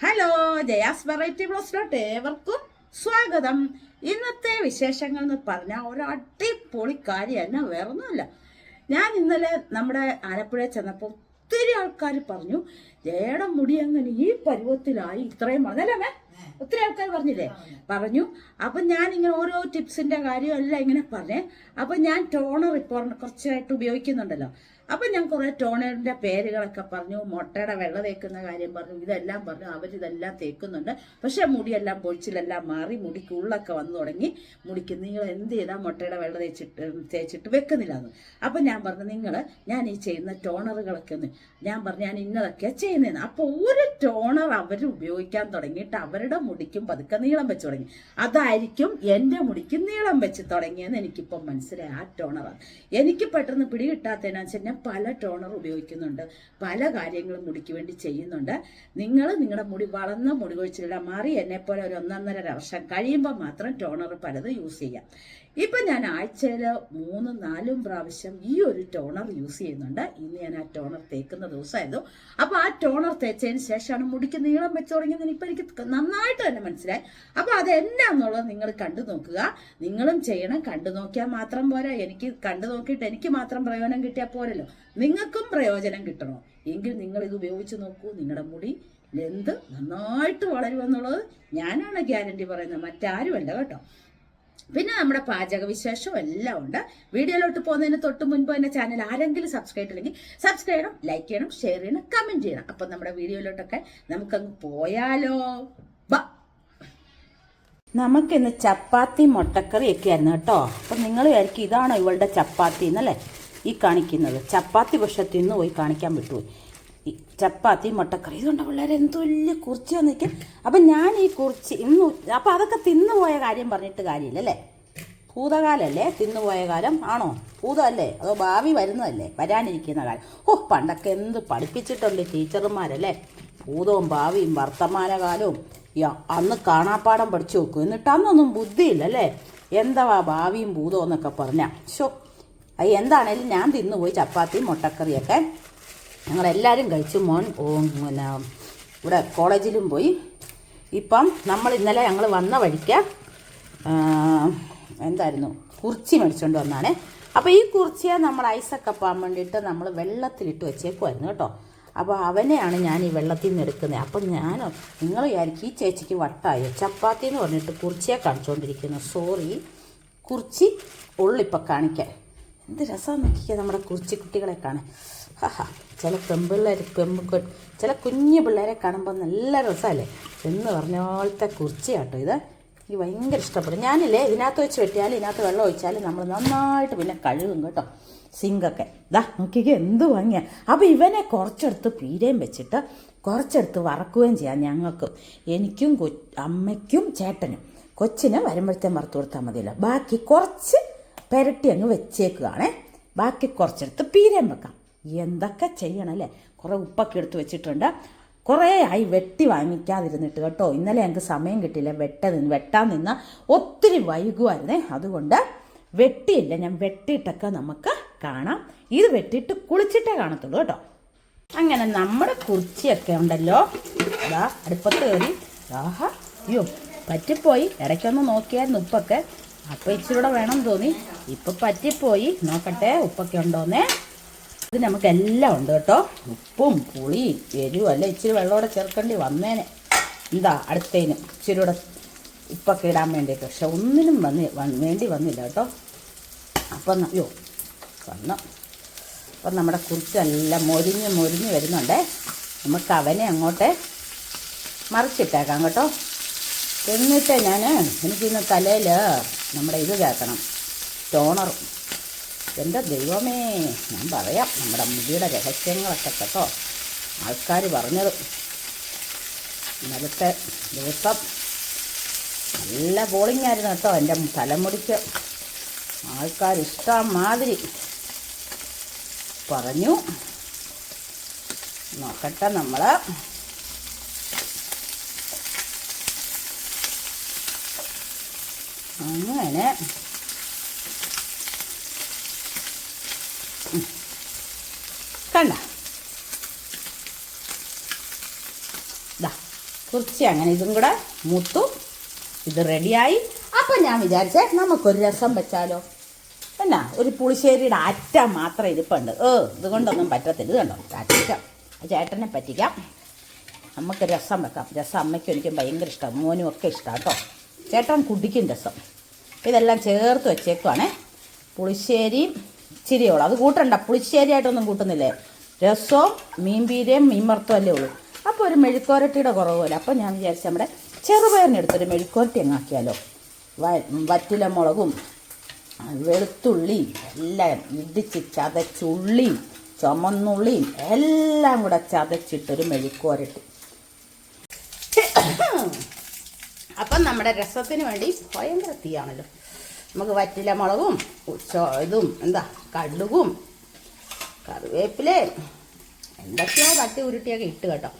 Hello Jaya's variety ബ്ലോസിലോട്ട് ഏവർക്കും സ്വാഗതം. ഇന്നത്തെ വിശേഷങ്ങൾ എന്ന് പറഞ്ഞാൽ ഒരു അടിപൊളി കാര്യം തന്നെ വേറൊന്നുമല്ല. ഞാൻ ഇന്നലെ നമ്മുടെ ആലപ്പുഴ ചെന്നപ്പോൾ ഒത്തിരി ആൾക്കാർ പറഞ്ഞു ജയയുടെ മുടി അങ്ങനെ ഈ പരുവത്തിലായി ഇത്രയും പറഞ്ഞല്ലേ ഒത്തിരി ആൾക്കാർ പറഞ്ഞില്ലേ? പറഞ്ഞു. അപ്പം ഞാൻ ഇങ്ങനെ ഓരോ ടിപ്സിന്റെ കാര്യം എല്ലാം ഇങ്ങനെ പറഞ്ഞേ. അപ്പം ഞാൻ ടോണർ ഇപ്പോൾ കുറച്ചായിട്ട് ഉപയോഗിക്കുന്നുണ്ടല്ലോ. അപ്പം ഞാൻ കുറേ ടോണറിന്റെ പേരുകളൊക്കെ പറഞ്ഞു മുട്ടയുടെ വെള്ള തേക്കുന്ന കാര്യം പറഞ്ഞു ഇതെല്ലാം പറഞ്ഞു അവരിതെല്ലാം തേക്കുന്നുണ്ട്. പക്ഷെ മുടിയെല്ലാം പൊഴിച്ചിലെല്ലാം മാറി മുടിക്ക് ഉള്ളൊക്കെ വന്നു തുടങ്ങി മുടിക്ക്. നിങ്ങൾ എന്ത് ചെയ്താൽ മുട്ടയുടെ വെള്ള തേച്ചിട്ട് തേച്ചിട്ട് വെക്കുന്നില്ല എന്ന് അപ്പം ഞാൻ പറഞ്ഞു നിങ്ങൾ ഞാൻ ഈ ചെയ്യുന്ന ടോണറുകളൊക്കെ ഒന്ന് ഞാൻ പറഞ്ഞു ഞാൻ ഇന്നതൊക്കെയാണ് ചെയ്യുന്നതെന്ന് അപ്പോൾ ഒരു ടോണർ അവർ ഉപയോഗിക്കാൻ തുടങ്ങിയിട്ട് അവരുടെ മുടിക്കും പതുക്കെ നീളം വെച്ച് തുടങ്ങി. അതായിരിക്കും എന്റെ മുടിക്ക് നീളം വെച്ച് തുടങ്ങിയെന്ന് എനിക്കിപ്പം മനസ്സിലായി. ആ ടോണറാണ്. എനിക്ക് പെട്ടെന്ന് പിടികിട്ടാത്തതിനാ വെച്ചാൽ പല ടോണർ ഉപയോഗിക്കുന്നുണ്ട്. പല കാര്യങ്ങളും മുടിക്ക് വേണ്ടി ചെയ്യുന്നുണ്ട്. നിങ്ങൾ നിങ്ങളുടെ മുടി വളർന്ന മുടി കൊഴിച്ചിലെല്ലാം മാറി എന്നെപ്പോലെ ഒരു ഒന്നൊന്നര വർഷം കഴിയുമ്പോൾ മാത്രം ടോണർ പലത് യൂസ് ചെയ്യാം. ഇപ്പം ഞാൻ ആഴ്ചയിൽ മൂന്നും നാലും പ്രാവശ്യം ഈ ഒരു ടോണർ യൂസ് ചെയ്യുന്നുണ്ട്. ഇന്ന് ഞാൻ ആ ടോണർ തേക്കുന്ന ദിവസമായിരുന്നു. അപ്പോൾ ആ ടോണർ തേച്ചതിന് ശേഷമാണ് മുടിക്ക് നീളം വെച്ച് തുടങ്ങിയത് ഇപ്പം എനിക്ക് നന്നായിട്ട് തന്നെ മനസ്സിലായി. അപ്പോൾ അതെന്നാന്നുള്ളത് നിങ്ങൾ കണ്ടു നോക്കുക. നിങ്ങളും ചെയ്യണം. കണ്ടു നോക്കിയാൽ മാത്രം പോരാ. എനിക്ക് കണ്ടു നോക്കിയിട്ട് എനിക്ക് മാത്രം പ്രയോജനം കിട്ടിയാൽ പോരല്ലോ. നിങ്ങൾക്കും പ്രയോജനം കിട്ടണോ? എങ്കിൽ നിങ്ങൾ ഇത് ഉപയോഗിച്ച് നോക്കൂ. നിങ്ങളുടെ മുടി ലെന്ത് നന്നായിട്ട് വളരുമെന്നുള്ളത് ഞാനാണ് ഗ്യാരണ്ടി പറയുന്നത്. മറ്റാരുമല്ല കേട്ടോ. പിന്നെ നമ്മുടെ പാചക വിശേഷം എല്ലാം ഉണ്ട്. വീഡിയോയിലോട്ട് പോകുന്നതിന് തൊട്ട് മുൻപ് തന്നെ ചാനൽ ആരെങ്കിലും സബ്സ്ക്രൈബ് ചെയ്യണമെങ്കിൽ സബ്സ്ക്രൈബ് ചെയ്യണം ലൈക്ക് ചെയ്യണം ഷെയർ ചെയ്യണം കമന്റ് ചെയ്യണം. അപ്പം നമ്മുടെ വീഡിയോയിലോട്ടൊക്കെ നമുക്കങ്ങ് പോയാലോ. ബാ. നമുക്കിന്ന് ചപ്പാത്തി മുട്ടക്കറി ഒക്കെയായിരുന്നു കേട്ടോ. അപ്പം നിങ്ങൾ വിചാരിക്കും ഇതാണോ ഇവളുടെ ചപ്പാത്തി എന്നല്ലേ? ഈ കാണിക്കുന്നത്. ചപ്പാത്തി പക്ഷെ തിന്നു പോയി കാണിക്കാൻ വിട്ടുപോയി. ചപ്പാത്തി മുട്ടക്കറി ഇതുകൊണ്ട് പിള്ളേർ എന്ത് വലിയ കുറിച്ചാന്ന് നിൽക്കാൻ അപ്പം ഞാൻ ഈ കുറിച്ച് ഇന്ന് അപ്പം അതൊക്കെ തിന്നുപോയ കാര്യം പറഞ്ഞിട്ട് കാര്യമില്ല അല്ലേ ഭൂതകാലല്ലേ തിന്നുപോയ കാലം ആണോ? ഭൂതമല്ലേ? അതോ ഭാവി വരുന്നതല്ലേ? വരാനിരിക്കുന്ന കാലം. ഓ പണ്ടൊക്കെ എന്ത് പഠിപ്പിച്ചിട്ടുണ്ട് ടീച്ചർമാരല്ലേ? ഭൂതവും ഭാവിയും വർത്തമാനകാലവും അന്ന് കാണാപ്പാടം പഠിച്ചു നോക്കും. എന്നിട്ട് അന്നൊന്നും ബുദ്ധിയില്ലല്ലേ? എന്താ ഭാവിയും ഭൂതവും എന്നൊക്കെ പറഞ്ഞ. ഷോ എന്താണേലും ഞാൻ തിന്നുപോയി ചപ്പാത്തി മുട്ടക്കറിയൊക്കെ ഞങ്ങളെല്ലാവരും കഴിച്ചു. മോൻ പിന്നെ ഇവിടെ കോളേജിലും പോയി. ഇപ്പം നമ്മൾ ഇന്നലെ ഞങ്ങൾ വന്ന വഴിക്ക് എന്തായിരുന്നു കുർച്ചി മേടിച്ചുകൊണ്ട് വന്നാണ്. അപ്പോൾ ഈ കുർച്ചിയെ നമ്മൾ ഐസൊക്കെ പോകാൻ വേണ്ടിയിട്ട് നമ്മൾ വെള്ളത്തിലിട്ട് വെച്ചേക്കുമായിരുന്നു കേട്ടോ. അപ്പോൾ അവനെയാണ് ഞാൻ ഈ വെള്ളത്തിൽ നിന്ന് എടുക്കുന്നത്. അപ്പം ഞാൻ നിങ്ങൾ വിചാരിക്കും ഈ ചേച്ചിക്ക് വട്ടായോ? ചപ്പാത്തി എന്ന് പറഞ്ഞിട്ട് കുർച്ചിയെ കാണിച്ചുകൊണ്ടിരിക്കുന്നു സോറി കുർച്ചി ഉള്ളിപ്പോൾ കാണിക്കാൻ. എന്ത് രസം നോക്കിക്കുക നമ്മുടെ കുറിച്ചി കുട്ടികളെ കാണാൻ. ഹാ ചില പെമ്പിള്ളേർ പെമ്പ് ചില കുഞ്ഞു പിള്ളേരെ കാണുമ്പോൾ നല്ല രസമല്ലേ? എന്ന് പറഞ്ഞ പോലത്തെ കുറിച്ചിയാട്ടോ ഇത്. എനിക്ക് ഭയങ്കര ഇഷ്ടപ്പെടും. ഞാനില്ലേ ഇതിനകത്ത് വെച്ച് വെട്ടിയാൽ ഇതിനകത്ത് വെള്ളം ഒഴിച്ചാൽ നമ്മൾ നന്നായിട്ട് പിന്നെ കഴുകും കേട്ടോ. സിങ്കൊക്കെ ദാ നോക്കിക്കേ എന്ത് ഭംഗിയാണ് അപ്പോൾ ഇവനെ കുറച്ചെടുത്ത് പീരയും വെച്ചിട്ട് കുറച്ചെടുത്ത് വറക്കുകയും ചെയ്യാം ഞങ്ങൾക്ക്. എനിക്കും കൊ അമ്മയ്ക്കും ചേട്ടനും. കൊച്ചിനെ വരുമ്പോഴത്തേ വറുത്ത് കൊടുത്താൽ മതിയല്ലോ. ബാക്കി കുറച്ച് പെരട്ടി അങ്ങ് വെച്ചേക്കുകയാണേ. ബാക്കി കുറച്ചെടുത്ത് പീരയും വെക്കാം. എന്തൊക്കെ ചെയ്യണം അല്ലേ? കുറേ ഉപ്പൊക്കെ എടുത്ത് വെച്ചിട്ടുണ്ട്. കുറേ ആയി വെട്ടി വാങ്ങിക്കാതിരുന്നിട്ട് കേട്ടോ. ഇന്നലെ ഞങ്ങൾക്ക് സമയം കിട്ടിയില്ല. വെട്ട നിന്ന് വെട്ടാൻ നിന്ന് ഒത്തിരി വൈകുമായിരുന്നേ അതുകൊണ്ട് വെട്ടിയില്ല. ഞാൻ വെട്ടിയിട്ടൊക്കെ നമുക്ക് കാണാം. ഇത് വെട്ടിയിട്ട് കുളിച്ചിട്ടേ കാണത്തുള്ളൂ കേട്ടോ. അങ്ങനെ നമ്മുടെ കുറിച്ചിയൊക്കെ ഉണ്ടല്ലോ. ഇതാ അടുപ്പത്ത് കയറി. ആഹാ അയ്യോ പറ്റിപ്പോയി. ഇടയ്ക്കൊന്ന് നോക്കിയായിരുന്നു ഉപ്പൊക്കെ. അപ്പം ഇച്ചിരി കൂടെ വേണം തോന്നി. ഇപ്പം പറ്റിപ്പോയി. നോക്കട്ടെ ഉപ്പൊക്കെ ഉണ്ടോന്നേ. ഇത് നമുക്കെല്ലാം ഉണ്ട് കേട്ടോ. ഉപ്പും പുളിയും എരിവും അല്ല ഇച്ചിരി വെള്ളമോടെ ചേർക്കേണ്ടി വന്നേനെ. എന്താ അടുത്തേന്? ഇച്ചിരി കൂടെ ഉപ്പൊക്കെ ഇടാൻ വേണ്ടിയിട്ട്. പക്ഷെ ഒന്നിനും വന്നി വേണ്ടി വന്നില്ല കേട്ടോ. അപ്പം അയ്യോ വന്നു. അപ്പം നമ്മുടെ കുറിച്ചെല്ലാം മൊരിഞ്ഞ് മൊരിഞ്ഞ് വരുന്നുണ്ടേ. നമുക്ക് അവനെ അങ്ങോട്ട് മറിച്ചിട്ടേക്കാം കേട്ടോ. എന്നിട്ട് ഞാൻ എനിക്കിന്ന് തലയിൽ നമ്മുടെ ഇത് കേൾക്കണം ടോണർ എന്റെ ദൈവമേ ഞാൻ പറയാം നമ്മുടെ മുടിയുടെ രഹസ്യങ്ങളൊക്കെ കേട്ടോ. ആൾക്കാർ പറഞ്ഞത് ഇന്നലത്തെ ദിവസം നല്ല ബോളിംഗ് ആയിരുന്നു കേട്ടോ എന്റെ തലമുടിക്ക്. ആൾക്കാർ ഇഷ്ടം മാതിരി പറഞ്ഞു. നോക്കട്ടെ നമ്മൾ അങ്ങനെ കണ്ട? ദാ കുറച്ച് അങ്ങനെ ഇതും കൂടെ മൂത്തു. ഇത് റെഡിയായി. അപ്പം ഞാൻ വിചാരിച്ചേ നമുക്കൊരു രസം വെച്ചാലോ. എന്നാ ഒരു പുളിശ്ശേരിയുടെ അറ്റ മാത്രം ഇരിപ്പുണ്ട്. ഏ ഇതുകൊണ്ടൊന്നും പറ്റത്തില്ല. ഇത് കണ്ടോ പറ്റിക്കാം ചേട്ടനെ പറ്റിക്കാം. നമുക്ക് രസം വെക്കാം. രസം അമ്മയ്ക്കും എനിക്കും ഭയങ്കര ഇഷ്ടമാണ് മോനും ഒക്കെ ഇഷ്ടമാണ് കേട്ടോ. ചേട്ടൻ കുടിക്കും രസം. ഇതെല്ലാം ചേർത്ത് വെച്ചേക്കുവാണേ. പുളിശ്ശേരിയും ഇച്ചിരിയോളം. അത് കൂട്ടണ്ട. പുളിശ്ശേരിയായിട്ടൊന്നും കൂട്ടുന്നില്ലേ? രസവും മീൻ പീരയും മീൻ മറത്തും അല്ലേ ഉള്ളൂ. അപ്പോൾ ഒരു മെഴുക്കോരട്ടിയുടെ കുറവുമില്ല അപ്പോൾ ഞാൻ വിചാരിച്ചു നമ്മുടെ ചെറുപയറിനെടുത്തൊരു മെഴുക്കോരട്ടി അങ്ങാക്കിയാലോ വറ്റില മുളകും വെളുത്തുള്ളിയും എല്ലാം ഇടിച്ച് ചതച്ചുള്ളിയും ചുമന്നുള്ളിയും എല്ലാം കൂടെ ചതച്ചിട്ടൊരു മെഴുക്കോരട്ടി അപ്പം നമ്മുടെ രസത്തിന് വേണ്ടി ഭയങ്കര തീയാണല്ലോ. നമുക്ക് വറ്റില മുളകും ഇതും എന്താ കടുകും കറിവേപ്പിലയും എന്തൊക്കെയോ തട്ടി ഉരുട്ടിയൊക്കെ ഇട്ട് കേട്ടോ.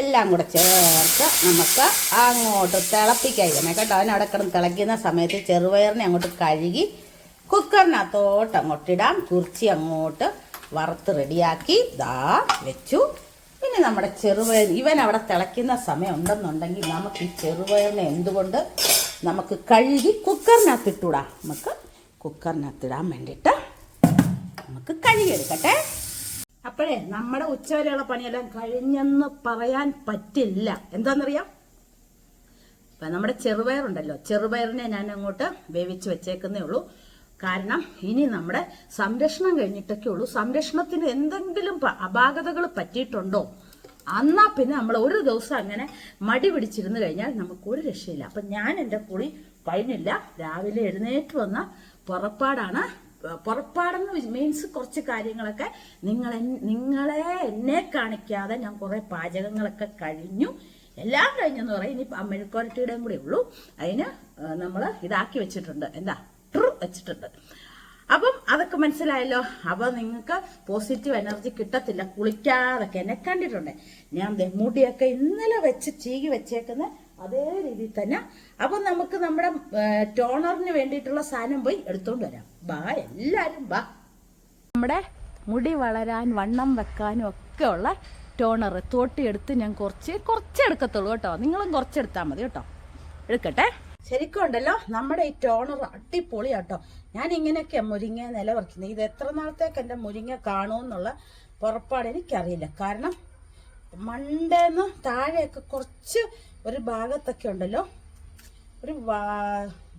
എല്ലാം കൂടെ ചേർത്ത് നമുക്ക് അങ്ങോട്ട് തിളപ്പിക്കാൻ ഇടണേ കേട്ടോ അതിനവിടെ കിടന്ന് തിളയ്ക്കുന്ന സമയത്ത് ചെറുപയറിനെ അങ്ങോട്ട് കഴുകി കുക്കറിനകത്തോട്ട് അങ്ങോട്ടിടാം. കുറിച്ചി അങ്ങോട്ട് വറുത്ത് റെഡിയാക്കി ദാ വെച്ചു. പിന്നെ നമ്മുടെ ചെറുപയർ ഇവൻ അവിടെ തിളയ്ക്കുന്ന സമയം ഉണ്ടെന്നുണ്ടെങ്കിൽ നമുക്ക് ഈ ചെറുപയറിനെ എന്തുകൊണ്ട് നമുക്ക് കഴുകി കുക്കറിനകത്തിട്ടൂടാം? നമുക്ക് കുക്കറിനകത്തിടാൻ വേണ്ടിയിട്ട് നമുക്ക് കഴുകിയെടുക്കട്ടെ. അപ്പോഴേ നമ്മുടെ ഉച്ചവരെയുള്ള പണിയെല്ലാം കഴിഞ്ഞെന്ന് പറയാൻ പറ്റില്ല. എന്താണെന്നറിയാം? ഇപ്പം നമ്മുടെ ചെറുപയറുണ്ടല്ലോ. ചെറുപയറിനെ ഞാൻ അങ്ങോട്ട് വേവിച്ച് വെച്ചേക്കുന്നേ ഉള്ളൂ. കാരണം ഇനി നമ്മുടെ സംരക്ഷണം കഴിഞ്ഞിട്ടൊക്കെ ഉള്ളൂ. സംരക്ഷണത്തിന് എന്തെങ്കിലും അപാകതകൾ പറ്റിയിട്ടുണ്ടോ? എന്നാൽ പിന്നെ നമ്മൾ ഒരു ദിവസം അങ്ങനെ മടി പിടിച്ചിരുന്ന് കഴിഞ്ഞാൽ നമുക്ക് ഒരു രക്ഷയില്ല. അപ്പം ഞാൻ എന്റെ കുളി കഴിഞ്ഞില്ല. രാവിലെ എഴുന്നേറ്റ് വന്ന പുറപ്പാടാണ് പുറപ്പാടെന്ന് മീൻസ് കുറച്ച് കാര്യങ്ങളൊക്കെ നിങ്ങൾ നിങ്ങളെ എന്നെ കാണിക്കാതെ ഞാൻ കുറെ പാചകങ്ങളൊക്കെ കഴിഞ്ഞു. എല്ലാം കഴിഞ്ഞെന്ന് പറയും. ഇനി മെഴുക്കുരട്ടിയുടെയും കൂടെ ഉള്ളൂ. അതിന് നമ്മൾ ഇതാക്കി വെച്ചിട്ടുണ്ട്. എന്താ? ട്രു വെച്ചിട്ടുണ്ട്. അപ്പം അതൊക്കെ മനസ്സിലായല്ലോ. അപ്പൊ നിങ്ങൾക്ക് പോസിറ്റീവ് എനർജി കിട്ടത്തില്ല. കുളിക്കാതൊക്കെ എന്നെ കണ്ടിട്ടുണ്ട്. ഞാൻ മുടിയൊക്കെ ഇന്നലെ വെച്ച് ചീകി വെച്ചേക്കുന്ന അതേ രീതിയിൽ തന്നെ. അപ്പൊ നമുക്ക് നമ്മുടെ ടോണറിന് വേണ്ടിയിട്ടുള്ള സാധനം പോയി എടുത്തോണ്ട് വരാം. ബാ എല്ലാരും ബാ. നമ്മുടെ മുടി വളരാൻ വണ്ണം വെക്കാനും ഒക്കെ ഉള്ള ടോണർ തോട്ടി എടുത്ത് ഞാൻ കുറച്ച് കുറച്ച് എടുക്കത്തുള്ളൂ കേട്ടോ. നിങ്ങളും കുറച്ചെടുത്താൽ മതി കേട്ടോ. എടുക്കട്ടെ? ശരിക്കും ഉണ്ടല്ലോ നമ്മുടെ ഈ ടോണർ അടിപൊളി കേട്ടോ ഞാൻ ഇങ്ങനെയൊക്കെയാണ് മുരിങ്ങ നിലവർത്തുന്നത് ഇത് എത്ര നാളത്തേക്ക് എന്റെ മുരിങ്ങ കാണുമെന്നുള്ള പുറപ്പാട് എനിക്കറിയില്ല. കാരണം മണ്ടേന്ന് താഴെയൊക്കെ കുറച്ച് ഒരു ഭാഗത്തൊക്കെ ഉണ്ടല്ലോ ഒരു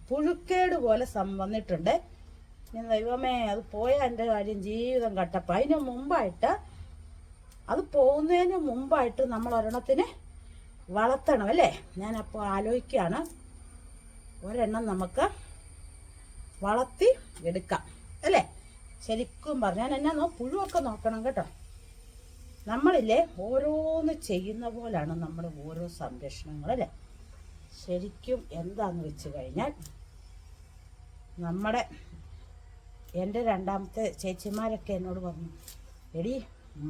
പുഴുക്കേട് പോലെ വന്നിട്ടുണ്ട്. ഞാൻ ദൈവമേ അത് പോയ എന്റെ കാര്യം ജീവിതം കട്ടപ്പ. അതിന് മുമ്പായിട്ട് അത് പോകുന്നതിന് മുമ്പായിട്ട് നമ്മൾ ഒരെണ്ണത്തിന് വളർത്തണം അല്ലേ? ഞാനപ്പോൾ ആലോചിക്കുകയാണ്. ഒരെണ്ണം നമുക്ക് വളർത്തി എടുക്കാം. അല്ലേ? ശരിക്കും പറഞ്ഞാൽ എന്നാ നോ പുഴുവൊക്കെ നോക്കണം കേട്ടോ. നമ്മളില്ലേ ഓരോന്ന് ചെയ്യുന്ന പോലാണ് നമ്മൾ ഓരോ സംരക്ഷണങ്ങൾ അല്ലേ? ശരിക്കും എന്താന്ന് വെച്ച് കഴിഞ്ഞാൽ നമ്മുടെ എന്റെ രണ്ടാമത്തെ ചേച്ചിമാരൊക്കെ എന്നോട് പറഞ്ഞു എടി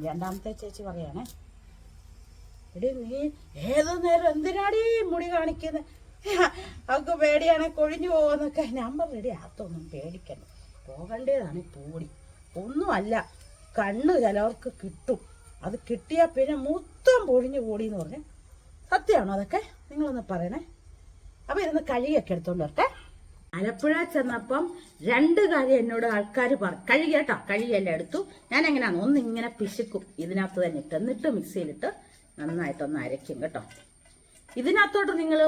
രണ്ടാമത്തെ ചേച്ചി പറയാണേ. എടി നീ ഏത് നേരം എന്തിനാടീ മുടി കാണിക്കുന്നത് അവൾക്ക് പേടിയാണെ കൊഴിഞ്ഞു പോകുമെന്നൊക്കെ ഞാൻ റെഡി അകത്തൊന്നും പേടിക്കണം പോകേണ്ടതാണ് പൂടി. ഒന്നുമല്ല കണ്ണ് ചിലവർക്ക് കിട്ടും. അത് കിട്ടിയാൽ പിന്നെ മൊത്തം പൊഴിഞ്ഞു കൂടി എന്ന് പറഞ്ഞു സത്യമാണോ അതൊക്കെ? നിങ്ങളൊന്ന് പറയണേ. അപ്പൊ ഇരുന്ന് കഴുകിയൊക്കെ എടുത്തോണ്ട് വരട്ടെ. ആലപ്പുഴ ചെന്നപ്പം രണ്ട് കാര്യം എന്നോട് ആൾക്കാർ പറ കഴുകി കേട്ടോ കഴുകിയെല്ലാം എടുത്തു. ഞാൻ എങ്ങനെയാണ് ഒന്ന് ഇങ്ങനെ പിശുക്കും. ഇതിനകത്ത് തന്നെ ഇട്ട് എന്നിട്ട് മിക്സിയിലിട്ട് നന്നായിട്ടൊന്ന് അരയ്ക്കും കേട്ടോ. ഇതിനകത്തോട്ട് നിങ്ങൾ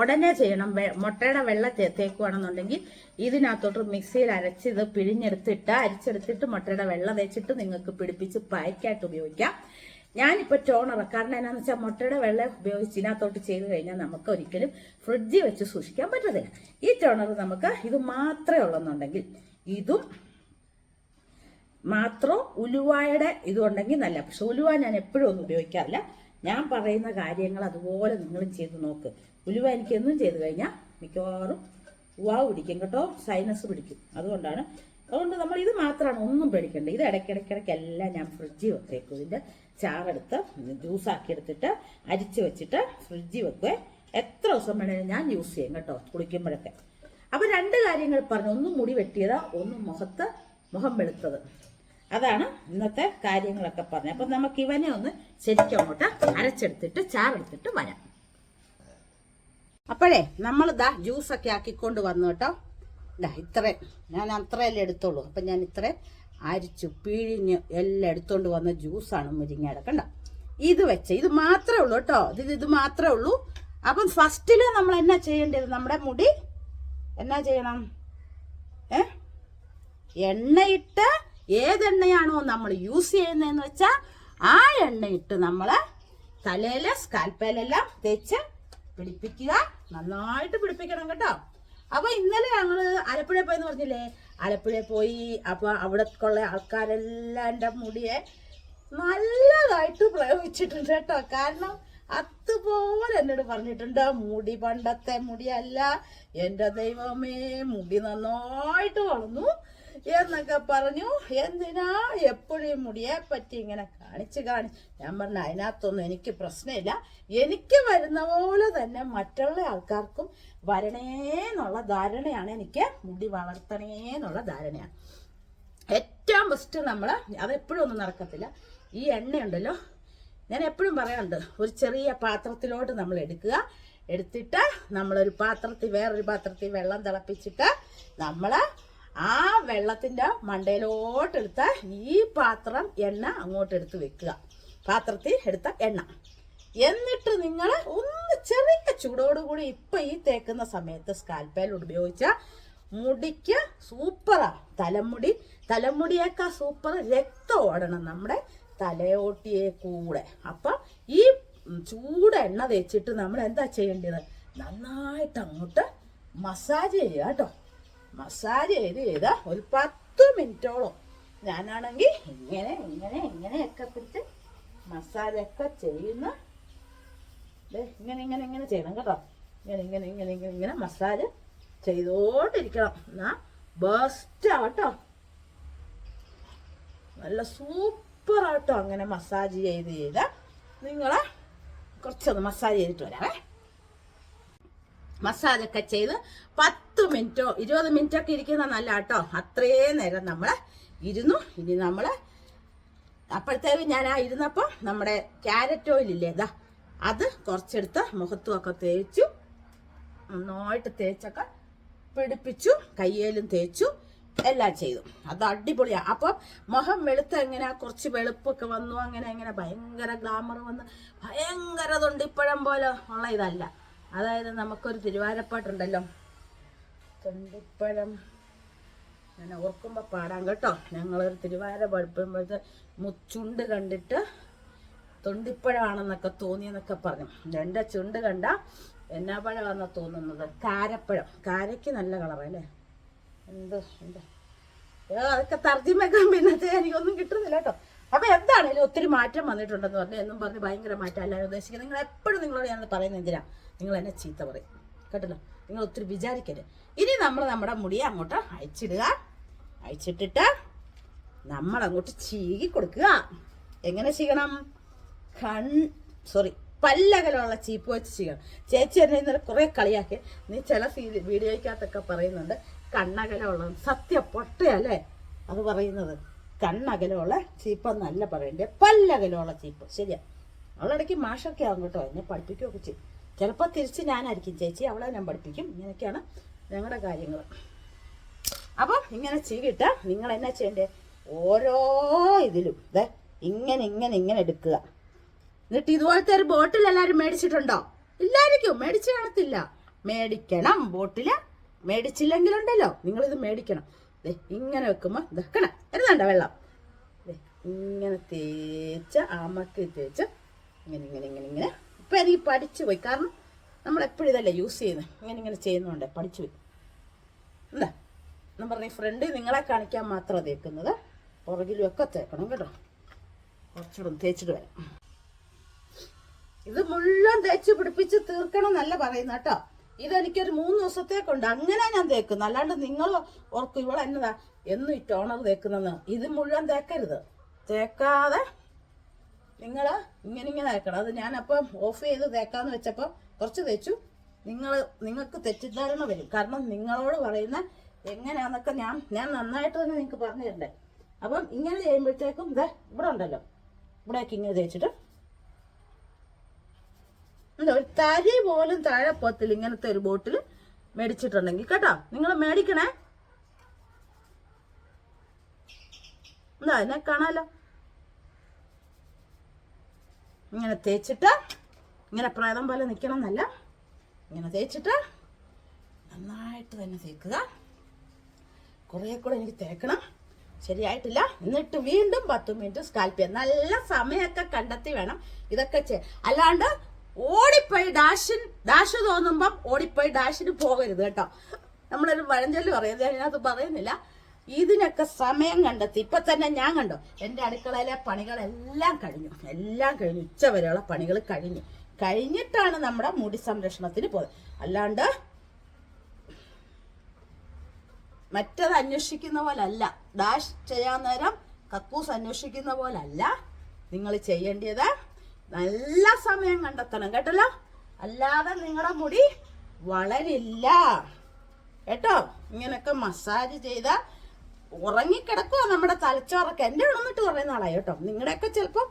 ഉടനെ ചെയ്യണം. മുട്ടയുടെ വെള്ള തേക്കുവാണെന്നുണ്ടെങ്കിൽ ഇതിനകത്തോട്ട് മിക്സിയിൽ അരച്ച് ഇത് പിഴിഞ്ഞെടുത്തിട്ട് അരിച്ചെടുത്തിട്ട് മുട്ടയുടെ വെള്ള തേച്ചിട്ട് നിങ്ങൾക്ക് പിടിപ്പിച്ച് പായ്ക്കായിട്ട് ഉപയോഗിക്കാം. ഞാനിപ്പോൾ ടോണർ കാരണം എന്നാന്ന് വെച്ചാൽ മുട്ടയുടെ വെള്ള ഉപയോഗിച്ച് ഇതിനകത്തോട്ട് ചെയ്ത് കഴിഞ്ഞാൽ നമുക്ക് ഒരിക്കലും ഫ്രിഡ്ജിൽ വെച്ച് സൂക്ഷിക്കാൻ പറ്റത്തില്ല. ഈ ടോണർ നമുക്ക് ഇത് മാത്രമേ ഉള്ളെന്നുണ്ടെങ്കിൽ ഇതും മാത്രം ഉലുവായുടെ ഇതുണ്ടെങ്കിൽ നല്ല. പക്ഷെ ഉലുവ ഞാൻ എപ്പോഴും ഒന്നും ഉപയോഗിക്കാറില്ല. ഞാൻ പറയുന്ന കാര്യങ്ങൾ അതുപോലെ നിങ്ങളും ചെയ്ത് നോക്ക്. ഉലുവ എനിക്ക് എന്നും ചെയ്ത് കഴിഞ്ഞാൽ മിക്കവാറും ഉവാ പിടിക്കും കേട്ടോ സൈനസ് പിടിക്കും. അതുകൊണ്ടാണ്. അതുകൊണ്ട് നമ്മൾ ഇത് മാത്രമാണ് ഒന്നും പേടിക്കേണ്ടത് ഇത് ഇടയ്ക്കിടയ്ക്കിടയ്ക്ക് എല്ലാം ഞാൻ ഫ്രിഡ്ജിൽ വെച്ചേക്കും. ഇതിന്റെ ചാറെടുത്ത് ജ്യൂസാക്കി എടുത്തിട്ട് അരിച്ച് വെച്ചിട്ട് ഫ്രിഡ്ജിൽ വെക്കുക എത്ര ദിവസം വേണേലും ഞാൻ യൂസ് ചെയ്യും കേട്ടോ കുളിക്കുമ്പോഴൊക്കെ. അപ്പൊ രണ്ട് കാര്യങ്ങൾ പറഞ്ഞു. ഒന്ന് മുടി വെട്ടിയത് ഒന്ന് മുഖത്ത് മുഖം വെളുത്തത്. അതാണ് ഇന്നത്തെ കാര്യങ്ങളൊക്കെ പറഞ്ഞത്. അപ്പൊ നമുക്ക് ഇവനെ ഒന്ന് ശരിക്കും അങ്ങോട്ട് അരച്ചെടുത്തിട്ട് ചാറെടുത്തിട്ട് വരാം. അപ്പോഴേ നമ്മൾ ഇതാ ജ്യൂസൊക്കെ ആക്കിക്കൊണ്ട് വന്നു കേട്ടോ. ഇതാ ഇത്ര. ഞാൻ അത്രയല്ലേ എടുത്തോളൂ അപ്പം ഞാൻ ഇത്ര അരിച്ചു പിഴിഞ്ഞ് എല്ലാം എടുത്തോണ്ട് വന്ന ജ്യൂസാണ് മുരിങ്ങയുടെ. കണ്ട? ഇത് വെച്ച്. ഇത് മാത്രമേ ഉള്ളൂ കേട്ടോ. ഇത് ഇത് മാത്രമേ ഉള്ളൂ. അപ്പം ഫസ്റ്റിൽ നമ്മൾ എന്നാ ചെയ്യേണ്ടത്? നമ്മുടെ മുടി എന്നാ ചെയ്യണം? ഏ? എണ്ണയിട്ട് ഏതെണ്ണയാണോ നമ്മൾ യൂസ് ചെയ്യുന്നതെന്ന് വെച്ചാൽ ആ എണ്ണയിട്ട് നമ്മൾ തലയിൽ സ്കാൽപ്പയിലെല്ലാം തേച്ച് പിടിപ്പിക്കുക. നന്നായിട്ട് പിടിപ്പിക്കണം കേട്ടോ. അപ്പൊ ഇന്നലെ ഞങ്ങൾ ആലപ്പുഴ പോയെന്ന് പറഞ്ഞില്ലേ? ആലപ്പുഴ പോയി അപ്പൊ അവിടേക്കുള്ള ആൾക്കാരെല്ലാം മുടിയെ നല്ലതായിട്ട് പ്രയോഗിച്ചിട്ടുണ്ട് കേട്ടോ. കാരണം അതുപോലെ എന്നോട് പറഞ്ഞിട്ടുണ്ട് മുടി പണ്ടത്തെ മുടിയല്ല എന്റെ ദൈവമേ മുടി നന്നായിട്ട് വളർന്നു. എന്നൊക്കെ പറഞ്ഞു. എന്തിനാ എപ്പോഴും മുടിയെ പറ്റി ഇങ്ങനെ കാണിച്ച് കാണി ഞാൻ പറഞ്ഞു അതിനകത്തൊന്നും എനിക്ക് പ്രശ്നമില്ല. എനിക്ക് വരുന്ന പോലെ തന്നെ മറ്റുള്ള ആൾക്കാർക്കും വരണേ എന്നുള്ള ധാരണയാണ് എനിക്ക് മുടി വളർത്തണേ എന്നുള്ള ധാരണയാണ്. ഏറ്റവും ബെസ്റ്റ് നമ്മൾ അതെപ്പോഴും ഒന്നും നടക്കത്തില്ല. ഈ എണ്ണയുണ്ടല്ലോ ഞാൻ എപ്പോഴും പറയാറുണ്ട് ഒരു ചെറിയ പാത്രത്തിലോട്ട് നമ്മൾ എടുക്കുക. എടുത്തിട്ട് നമ്മളൊരു പാത്രത്തിൽ വേറൊരു പാത്രത്തിൽ വെള്ളം തിളപ്പിച്ചിട്ട് നമ്മൾ ആ വെള്ളത്തിന്റെ മണ്ടയിലോട്ടെടുത്ത ഈ പാത്രം എണ്ണ അങ്ങോട്ട് എടുത്ത് വെക്കുക. പാത്രത്തിൽ എടുത്ത എണ്ണ. എന്നിട്ട് നിങ്ങൾ ഒന്ന് ചെറിയ ചൂടോടുകൂടി ഇപ്പൊ ഈ തേക്കുന്ന സമയത്ത് സ്കാൽപ്പേൽ ഉപയോഗിച്ച മുടിക്ക് സൂപ്പറാ തലമുടി തലമുടിയേക്കാ സൂപ്പർ രക്തം ഓടണം നമ്മുടെ തലയോട്ടിയെ കൂടെ. അപ്പൊ ഈ ചൂട് എണ്ണ തേച്ചിട്ട് നമ്മൾ എന്താ ചെയ്യേണ്ടത്? നന്നായിട്ട് അങ്ങോട്ട് മസാജ് ചെയ്യുക കേട്ടോ. മസാജ് ചെയ്ത് ചെയ്ത ഒരു പത്ത് മിനിറ്റോളം. ഞാനാണെങ്കിൽ ഇങ്ങനെ ഇങ്ങനെ ഇങ്ങനെയൊക്കെ പിടിച്ച് മസാജൊക്കെ ചെയ്യുന്ന ഇങ്ങനെ ഇങ്ങനെ ഇങ്ങനെ ചെയ്യണം കേട്ടോ. ഇങ്ങനെ ഇങ്ങനെ ഇങ്ങനെ ഇങ്ങനെ ഇങ്ങനെ മസാജ് ചെയ്തോണ്ടിരിക്കണം. എന്നാ ബെസ്റ്റ് ആട്ടോ നല്ല സൂപ്പർ ആട്ടോ അങ്ങനെ മസാജ് ചെയ്ത് ചെയ്ത നിങ്ങളെ കുറച്ചൊന്ന് മസാജ് ചെയ്തിട്ട് വരാവേ. മസാജൊക്കെ ചെയ്ത് പത്ത് മിനിറ്റോ ഇരുപത് മിനിറ്റോ ഒക്കെ ഇരിക്കുന്ന നല്ല കേട്ടോ അത്രയും നേരം നമ്മൾ ഇരുന്നു. ഇനി നമ്മൾ അപ്പോഴത്തേക്ക് ഞാൻ ആ ഇരുന്നപ്പോൾ നമ്മുടെ ക്യാരറ്റ് ഓയിൽ ഇല്ലേ ഇതാ അത് കുറച്ചെടുത്ത് മുഖത്തുമൊക്കെ തേച്ചു. നന്നായിട്ട് തേച്ചൊക്കെ പിടിപ്പിച്ചു കയ്യേലും തേച്ചു എല്ലാം ചെയ്തു. അത് അടിപൊളിയാണ് അപ്പം മുഖം വെളുത്ത എങ്ങനെ? കുറച്ച് വെളുപ്പൊക്കെ വന്നു അങ്ങനെ അങ്ങനെ. ഭയങ്കര ഗ്ലാമർ വന്ന് ഭയങ്കര തൊണ്ടിപ്പഴം പോലെ ഉള്ള ഇതല്ല. അതായത് നമുക്കൊരു തിരുവാരപ്പാട്ടുണ്ടല്ലോ. തൊണ്ടിപ്പഴം. ഞാൻ ഓർക്കുമ്പോൾ പാടാം കേട്ടോ. ഞങ്ങളൊരു തിരുവാര പഠിക്കുമ്പോഴത്തെ മുച്ചുണ്ട് കണ്ടിട്ട് തൊണ്ടിപ്പഴമാണെന്നൊക്കെ തോന്നിയെന്നൊക്കെ പറഞ്ഞു. എന്റെ ചുണ്ട് കണ്ട എന്നാ പഴമാണെന്നാണ് തോന്നുന്നത്? കാരപ്പഴം. കാരയ്ക്ക് നല്ല കളറല്ലേ എന്തോ എന്താ അതൊക്കെ തർജിമൊക്കെ പിന്നത്തെ എനിക്കൊന്നും കിട്ടുന്നില്ല കേട്ടോ. അപ്പൊ എന്താണേലും ഒത്തിരി മാറ്റം വന്നിട്ടുണ്ടെന്ന് പറഞ്ഞു എന്നും പറഞ്ഞ് ഭയങ്കര മാറ്റം അല്ല ഉദ്ദേശിക്കുന്നത്. നിങ്ങൾ എപ്പോഴും നിങ്ങളോട് ഞാൻ പറയുന്നത് എന്തിനാ? നിങ്ങൾ എന്നെ ചീത്ത പറയും. കേട്ടല്ലോ? നിങ്ങൾ ഒത്തിരി വിചാരിക്കരുത്. ഇനി നമ്മൾ നമ്മുടെ മുടി അങ്ങോട്ട് അയച്ചിടുക അയച്ചിട്ടിട്ട് നമ്മൾ അങ്ങോട്ട് ചീകി കൊടുക്കുക. എങ്ങനെ ചെയ്യണം കൺ സോറി പല്ലകലുള്ള ചീപ്പ് വെച്ച് ചെയ്യണം ചേച്ചി എന്നെ ഇന്നലെ കുറെ കളിയാക്കി. നീ ചില വീഡിയോയ്ക്കകത്തൊക്കെ പറയുന്നുണ്ട്. കണ്ണകലുള്ള സത്യ പൊട്ടയല്ലേ? അത് പറയുന്നത്. കണ്ണകലമുള്ള ചീപ്പെന്നല്ല പറയണ്ടേ പല്ലകലമുള്ള ചീപ്പ്. ശരിയാ. അവളിടയ്ക്ക് മാഷൊക്കെ ആകും കേട്ടോ എന്നെ പഠിപ്പിക്കുകയൊക്കെ ചെയ്യും. ചിലപ്പോൾ തിരിച്ച് ഞാനായിരിക്കും ചേച്ചി അവളെ ഞാൻ പഠിപ്പിക്കും. ഇങ്ങനെയൊക്കെയാണ് ഞങ്ങളുടെ കാര്യങ്ങൾ. അപ്പം ഇങ്ങനെ ചീകിട്ട് നിങ്ങൾ എന്നാ ചെയ്യണ്ടേ? ഓരോ ഇതിലും ദേ ഇങ്ങനെ ഇങ്ങനെ ഇങ്ങനെ എടുക്കുക. എന്നിട്ട് ഇതുപോലത്തെ ഒരു ബോട്ടിൽ എല്ലാവരും മേടിച്ചിട്ടുണ്ടോ? ഇല്ലായിരിക്കും മേടിച്ച് കാണത്തില്ല. മേടിക്കണം ബോട്ടിൽ. മേടിച്ചില്ലെങ്കിലുണ്ടല്ലോ നിങ്ങളിത് മേടിക്കണം. ഇങ്ങനെ വെക്കുമ്പോൾ ദക്കണ എന്താണ്ട വെള്ളം. ഇങ്ങനെ തേച്ച് അമക്കി തേച്ച് ഇങ്ങനെ ഇങ്ങനെ ഇങ്ങനെ ഇങ്ങനെ. ഇപ്പം എനിക്ക് പഠിച്ചു പോയി. കാരണം നമ്മൾ എപ്പോഴും ഇതല്ലേ യൂസ് ചെയ്യുന്നത് ഇങ്ങനെ ഇങ്ങനെ ചെയ്യുന്നുണ്ട് പഠിച്ചു പോയി. എന്താ? ഞാൻ പറഞ്ഞ ഫ്രണ്ട് നിങ്ങളെ കാണിക്കാൻ മാത്രം തേക്കുന്നത് പുറകിലും ഒക്കെ തേക്കണം കേട്ടോ. കുറച്ചുകൂടെ തേച്ചിട്ട് വരാം. ഇത് മുഴുവൻ തേച്ച് പിടിപ്പിച്ച് തീർക്കണം എന്നല്ല പറയുന്ന കേട്ടോ. ഇതെനിക്കൊരു മൂന്ന് ദിവസത്തേക്കുണ്ട്. അങ്ങനെ ഞാൻ തേക്കുന്നു. അല്ലാണ്ട് നിങ്ങൾ ഓർക്കും ഇവിടെ എന്നതാ? എന്നും ഈ ടോണർ തേക്കുന്നതെന്ന്. ഇത് മുഴുവൻ തേക്കരുത്. തേക്കാതെ നിങ്ങൾ ഇങ്ങനെ ഇങ്ങനെ തേക്കണം. അത് ഞാനപ്പം ഓഫ് ചെയ്ത് തേക്കാന്ന് വെച്ചപ്പോൾ കുറച്ച് തേച്ചു. നിങ്ങൾ നിങ്ങൾക്ക് തെറ്റിദ്ധാരണ വരും. കാരണം നിങ്ങളോട് പറയുന്ന എങ്ങനെയാന്നൊക്കെ ഞാൻ ഞാൻ നന്നായിട്ട് തന്നെ നിങ്ങൾക്ക് പറഞ്ഞു തരണ്ടേ അപ്പം ഇങ്ങനെ ചെയ്യുമ്പോഴത്തേക്കും ഇതേ ഇവിടെ ഉണ്ടല്ലോ. ഇവിടേക്ക് ഇങ്ങനെ തേച്ചിട്ട് എന്താ ഒരു തരി പോലും താഴെ പോത്തില്ല ഇങ്ങനത്തെ ഒരു ബോട്ടിൽ മേടിച്ചിട്ടുണ്ടെങ്കിൽ കേട്ടോ. നിങ്ങൾ മേടിക്കണേ. എന്താ എന്നെ കാണാലോ? ഇങ്ങനെ തേച്ചിട്ട് ഇങ്ങനെ പ്രേതം പോലെ നിൽക്കണം എന്നല്ല ഇങ്ങനെ തേച്ചിട്ട് നന്നായിട്ട് തന്നെ തേക്കുക. കുറേ കൂടെ എനിക്ക് തേക്കണം ശരിയായിട്ടില്ല. എന്നിട്ട് വീണ്ടും പത്ത് മിനിറ്റ് സ്കാൽപ്പ് ചെയ്യാം നല്ല സമയമൊക്കെ കണ്ടെത്തി വേണം ഇതൊക്കെ അല്ലാണ്ട് ഓടിപ്പോയി ഡാഷിൻ ഡാഷ് തോന്നുമ്പം ഓടിപ്പോയി ഡാഷിന് പോകരുത് കേട്ടോ. നമ്മളൊരു വഴഞ്ചൊല്ലി പറയുന്നത് അതിനകത്ത് പറയുന്നില്ല. ഇതിനൊക്കെ സമയം കണ്ടെത്തി. ഇപ്പൊ തന്നെ ഞാൻ കണ്ടോ എന്റെ അടുക്കളയിലെ പണികളെല്ലാം കഴിഞ്ഞു. എല്ലാം കഴിഞ്ഞു. ഉച്ച വരെയുള്ള പണികൾ കഴിഞ്ഞു. കഴിഞ്ഞിട്ടാണ് നമ്മുടെ മുടി സംരക്ഷണത്തിന് പോകുന്നത് അല്ലാണ്ട് മറ്റത് അന്വേഷിക്കുന്ന പോലെ അല്ല ഡാഷ് ചെയ്യാൻ നേരം കക്കൂസ് അന്വേഷിക്കുന്ന പോലല്ല. നിങ്ങൾ ചെയ്യേണ്ടത് നല്ല സമയം കണ്ടെത്തണം കേട്ടല്ലോ? അല്ലാതെ നിങ്ങളുടെ മുടി വളരില്ല. കേട്ടോ? ഇങ്ങനൊക്കെ മസാജ് ചെയ്ത ഉറങ്ങിക്കിടക്കുക നമ്മുടെ തലച്ചോറൊക്കെ. എന്റെ ഉണന്നിട്ട് കുറേ നാളായി കേട്ടോ. നിങ്ങളുടെയൊക്കെ ചിലപ്പോൾ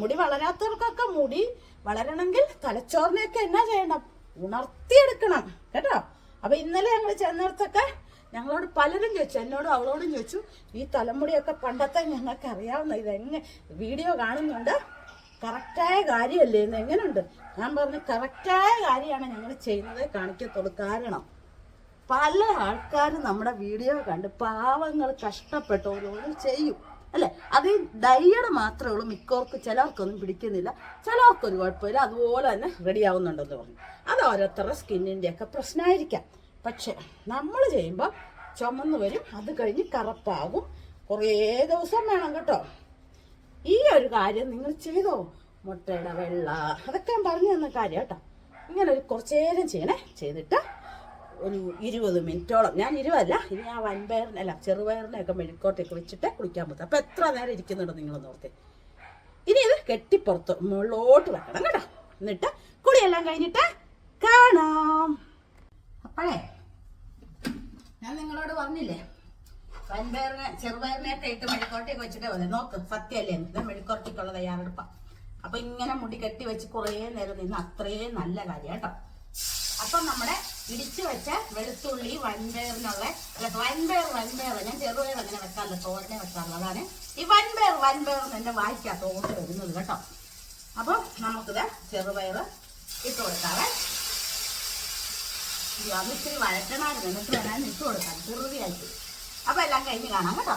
മുടി വളരാത്തവർക്കൊക്കെ മുടി വളരണമെങ്കിൽ തലച്ചോറിനെയൊക്കെ എന്നാ ചെയ്യണം? ഉണർത്തിയെടുക്കണം കേട്ടോ? അപ്പൊ ഇന്നലെ ഞങ്ങൾ ചെന്നിടത്തൊക്കെ ഞങ്ങളോട് പലരും ചോദിച്ചു എന്നോടും അവളോടും ചോദിച്ചു ഈ തലമുടിയൊക്കെ പണ്ടത്തെ ഞങ്ങൾക്ക് അറിയാവുന്ന ഇതെങ്ങനെ വീഡിയോ കാണുന്നുണ്ട്. കറക്റ്റായ കാര്യമല്ലേ എന്ന് എങ്ങനെയുണ്ട് ഞാൻ പറഞ്ഞു കറക്റ്റായ കാര്യമാണ് ഞങ്ങൾ ചെയ്യുന്നത് കാണിക്കത്തുള്ളൂ. കാരണം പല ആൾക്കാരും നമ്മുടെ വീഡിയോ കണ്ട് പാവങ്ങൾ കഷ്ടപ്പെട്ട് ഓരോന്നും ചെയ്യും. അല്ലെ? അത് ഈ ഡൈയുടെ മാത്രമേ ഉള്ളൂ. മിക്കവർക്ക് ചിലർക്കൊന്നും പിടിക്കുന്നില്ല. ചിലർക്കൊരു കുഴപ്പമില്ല. അതുപോലെ തന്നെ റെഡി ആവുന്നുണ്ടെന്ന് പറഞ്ഞു. അത് ഓരോരുത്തരുടെ സ്കിന്നിന്റെ ഒക്കെ പ്രശ്നമായിരിക്കാം. പക്ഷെ നമ്മൾ ചെയ്യുമ്പോൾ ചുമന്ന് വരും. അത് കഴിഞ്ഞ് കറുപ്പാകും. കുറേ ദിവസം വേണം കേട്ടോ. ഈ ഒരു കാര്യം നിങ്ങൾ ചെയ്തോ? മുട്ടയുടെ വെള്ള. അതൊക്കെ ഞാൻ പറഞ്ഞു തന്ന കാര്യം കേട്ടോ. ഇങ്ങനെ ഒരു കുറച്ച് നേരം ചെയ്യണേ. ചെയ്തിട്ട് ഒരു ഇരുപത് മിനിറ്റോളം. ഞാൻ ഇരുപതല്ല ഇനി ആ വൻപയറിനെ അല്ല ചെറുപയറിനെയൊക്കെ മെഴുക്കോട്ടൊക്കെ വെച്ചിട്ട് കുളിക്കാൻ പറ്റും അപ്പം എത്ര നേരം ഇരിക്കുന്നുണ്ട് നിങ്ങൾ നോർത്തി ഇനി ഇത് കെട്ടിപ്പുറത്ത് മുകളിലോട്ട് വെക്കണം കേട്ടോ. എന്നിട്ട് കുളിയെല്ലാം കഴിഞ്ഞിട്ട് കാണാം. അപ്പോഴേ ഞാൻ നിങ്ങളോട് പറഞ്ഞില്ലേ? വൻപയറിനെ ചെറുപയറിനെയൊക്കെ ഇട്ട് മെഴുക്കോട്ടി വെച്ചിട്ട് പോലെ. നോക്ക് സത്യമല്ലേ ഇത് തയ്യാറെടുപ്പ തയ്യാറെടുപ്പാ. അപ്പൊ ഇങ്ങനെ മുടി കെട്ടി വെച്ച് കുറേ നേരം നിന്ന് അത്രയും നല്ല കാര്യം കേട്ടോ അപ്പൊ നമ്മുടെ ഇടിച്ചു വെച്ച വെളുത്തുള്ളി വൻപയറിനുള്ള അല്ല വൻപയർ ഞാൻ ചെറുപയർ അങ്ങനെ വെക്കാറില്ല തോരനെ വെക്കാറില്ല. അതാണ് ഈ വൻപയർ വൻപയർ എന്റെ വായിക്കകത്തോട്ട് വരുന്നത് കേട്ടോ. അപ്പൊ നമുക്കിത് ചെറുപയർ ഇട്ട് കൊടുക്കാവേ. അത് ഇച്ചിരി വഴറ്റണമായിരുന്നു. എന്നിട്ട് വേണം ഇട്ട് കൊടുക്കാം. കുറുതിയായിട്ട് അപ്പൊ എല്ലാം കഴിഞ്ഞ് കാണാം കേട്ടോ.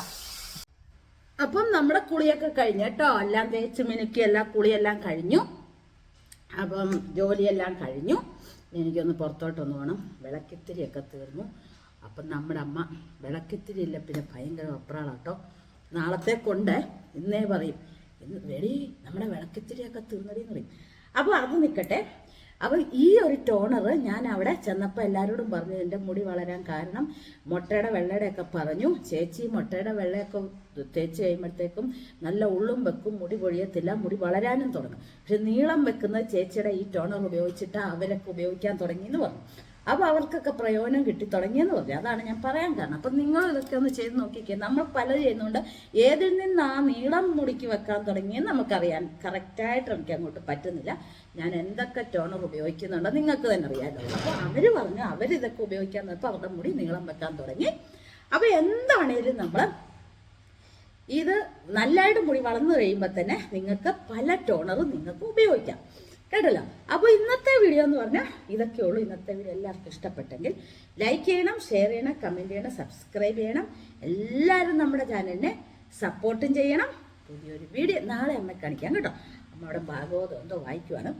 അപ്പം നമ്മുടെ കുളിയൊക്കെ കഴിഞ്ഞു കേട്ടോ. എല്ലാം തേച്ച് മിനുക്കി എല്ലാം കുളിയെല്ലാം കഴിഞ്ഞു. അപ്പം ജോലിയെല്ലാം കഴിഞ്ഞു. എനിക്കൊന്ന് പുറത്തോട്ടൊന്ന് വേണം വിളക്കിത്തിരിയൊക്കെ തീർന്നു. അപ്പം നമ്മുടെ അമ്മ വിളക്കിത്തിരി ഇല്ല പിന്നെ ഭയങ്കര അപ്രാളാട്ടോ നാളത്തെ കൊണ്ട് ഇന്നേ പറയും. വെടി നമ്മുടെ വിളക്കിത്തിരിയൊക്കെ തീർന്നടി എന്ന് പറയും. അപ്പോൾ അത് നിൽക്കട്ടെ അപ്പോൾ ഈ ഒരു ടോണർ ഞാൻ അവിടെ ചെന്നപ്പോൾ എല്ലാവരോടും പറഞ്ഞു എന്റെ മുടി വളരാൻ കാരണം മുട്ടയുടെ വെള്ളയുടെ ഒക്കെ പറഞ്ഞു. ചേച്ചി മുട്ടയുടെ വെള്ളയൊക്കെ തേച്ച് കഴിയുമ്പോഴത്തേക്കും നല്ല ഉള്ളും വെക്കും മുടി പൊഴിയത്തില്ല മുടി വളരാനും തുടങ്ങും. പക്ഷെ നീളം വെക്കുന്ന ചേച്ചിയുടെ ഈ ടോണർ ഉപയോഗിച്ചിട്ട് അവരൊക്കെ ഉപയോഗിക്കാൻ തുടങ്ങി എന്ന് പറഞ്ഞു. അപ്പോൾ അവർക്കൊക്കെ പ്രയോജനം കിട്ടി തുടങ്ങിയെന്ന് പറഞ്ഞു. അതാണ് ഞാൻ പറയാൻ കാരണം. അപ്പം നിങ്ങൾ ഇതൊക്കെ ഒന്ന് ചെയ്ത് നോക്കിക്കേ. നമ്മൾ പല ചെയ്യുന്നുണ്ട്. ഏതിൽ നിന്ന് ആ നീളം മുടിക്ക് വെക്കാൻ തുടങ്ങിയെന്ന് നമുക്കറിയാൻ കറക്റ്റായിട്ട് എനിക്ക് അങ്ങോട്ട് പറ്റുന്നില്ല. ഞാൻ എന്തൊക്കെ ടോണർ ഉപയോഗിക്കുന്നുണ്ടോ നിങ്ങൾക്ക് തന്നെ അറിയാമല്ലോ അപ്പോൾ അവർ പറഞ്ഞു അവരിതൊക്കെ ഉപയോഗിക്കാൻ നിന്നപ്പോൾ അവരുടെ മുടി നീളം വെക്കാൻ തുടങ്ങി. അപ്പോൾ എന്താണേലും നമ്മൾ ഇത് നല്ലതായിട്ട് മുടി വളർന്നു കഴിയുമ്പോൾ തന്നെ നിങ്ങൾക്ക് പല ടോണറും നിങ്ങൾക്ക് ഉപയോഗിക്കാം. കേട്ടല്ലോ അപ്പോൾ ഇന്നത്തെ വീഡിയോ എന്ന് പറഞ്ഞാൽ ഇതൊക്കെ ഉള്ളൂ ഇന്നത്തെ വീഡിയോ എല്ലാവർക്കും ഇഷ്ടപ്പെട്ടെങ്കിൽ ലൈക്ക് ചെയ്യണം ഷെയർ ചെയ്യണം കമന്റ് ചെയ്യണം സബ്സ്ക്രൈബ് ചെയ്യണം. എല്ലാവരും നമ്മുടെ ചാനലിനെ സപ്പോർട്ടും ചെയ്യണം. പുതിയൊരു വീഡിയോ നാളെ അമ്മ കാണിക്കാം കേട്ടോ. അമ്മയുടെ ഭാഗവതം എന്തോ വായിക്കുവാണ്.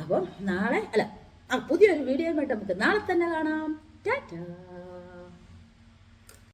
അപ്പം നാളെ അല്ല ആ പുതിയൊരു വീഡിയോ ആയിട്ട് നമുക്ക് നാളെ തന്നെ കാണാം. ടാറ്റാ.